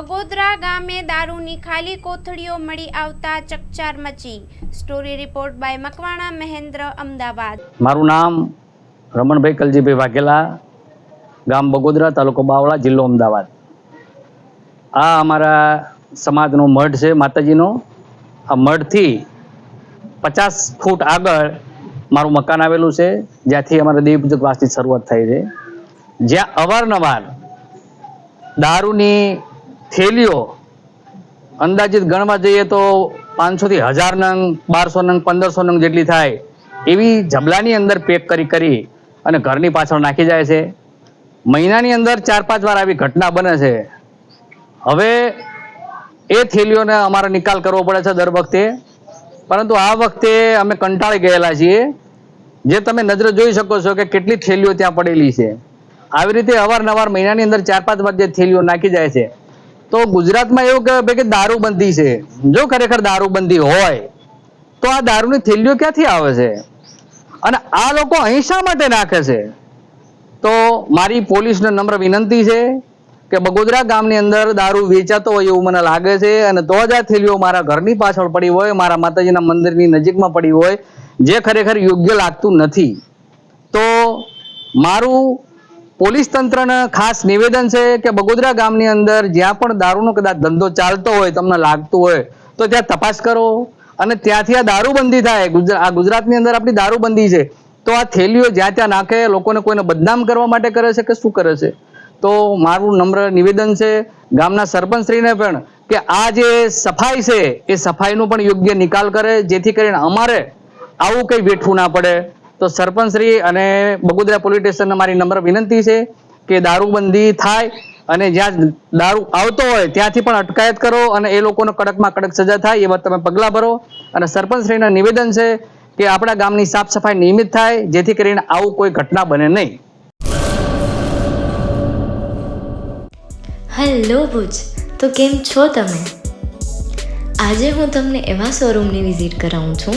બગોદરા ગામે દારૂની ખાલી કોથળીઓ મળી આવતા ચકચાર મચી. Story report by Makwana Mahendra, Ahmedabad. મારું નામ રમણભાઈ કલજીભાઈ વાઘેલા, ગામ બગોદરા, તાલુકો બાવળા, જિલ્લો અમદાવાદ. આ અમારા સમાજનો મઢ છે, માતાજીનો. આ મઢથી પચાસ ફૂટ આગળ મારું મકાન આવેલું છે, જ્યાંથી અમારા દેવપૂજક વાસની શરૂઆત થઈ છે. જ્યાં અવારનવાર દારૂની થેલીઓ. અંદાજિત ગણવા જઈએ તો પાંચસોથી હજાર નંગ બારસો નંગ પંદરસો નંગ જેટલી થાય. એવી જબલાની અંદર પેક કરી કરી અને ઘરની પાછળ નાખી જાય છે. મહિનાની અંદર ચાર પાંચ વાર આવી ઘટના બને છે. હવે એ થેલીઓને અમારે નિકાલ કરવો પડે છે દર વખતે. પરંતુ આ વખતે અમે કંટાળી ગયેલા છીએ. જે તમે નજરે જોઈ શકો છો કે કેટલી થેલીઓ ત્યાં પડેલી છે. આવી રીતે અવારનવાર મહિનાની અંદર ચાર પાંચ વાર જે થેલીઓ નાખી જાય છે. તો ગુજરાતમાં એવું કહેવાય કે દારૂબંધી છે. જો ખરેખર દારૂબંધી હોય, તો આ દારૂની થેલીઓ ક્યાંથી આવે છે? અને આ લોકો અહીં શા માટે નાખે છે? તો મારી પોલીસને નમ્ર વિનંતી છે કે બગોદરા ગામની અંદર દારૂ વેચાતો હોય એવું મને લાગે છે અને તો જ આ થેલીઓ મારા ઘરની પાછળ પડી હોય, મારા માતાજીના મંદિરની નજીકમાં પડી હોય, જે ખરેખર યોગ્ય લાગતું નથી. તો મારું પોલીસ તંત્રને ખાસ નિવેદન છે કે બગોદરા ગામની અંદર જ્યાં પણ દારૂનો કદાચ ધંધો ચાલતો હોય, તમને લાગતું હોય, તો ત્યાં તપાસ કરો. અને ત્યાંથી આ દારૂબંધી થાય આ ગુજરાતની અંદર આપણી દારૂબંધી છે, તો આ થેલીઓ જ્યાં ત્યાં નાખે, લોકોને કોઈને બદનામ કરવા માટે કરે છે કે શું કરે છે? તો મારું નમ્ર નિવેદન છે ગામના સરપંચશ્રીને પણ કે આ જે સફાઈ છે, એ સફાઈનો પણ યોગ્ય નિકાલ કરે, જેથી કરીને અમારે આવું કંઈ વેઠવું ના પડે. તો સરપંચશ્રી અને બગોદરા પોલીસ સ્ટેશનને મારી નમ્ર વિનંતી છે કે દારૂબંધી થાય અને જ્યાં દારૂ આવતો હોય ત્યાંથી પણ અટકાયત કરો અને એ લોકોને કડકમાં કડક સજા થાય એવા તમે પગલાં ભરો. અને સરપંચશ્રીને નિવેદન છે કે આપણા ગામની સાફ સફાઈ નિયમિત થાય, જેથી કરીને આવું કોઈ ઘટના બને નહીં. હેલો ભુજ, તો કેમ છો તમે? આજે હું તમને એવા શોરૂમની વિઝિટ કરાવું છું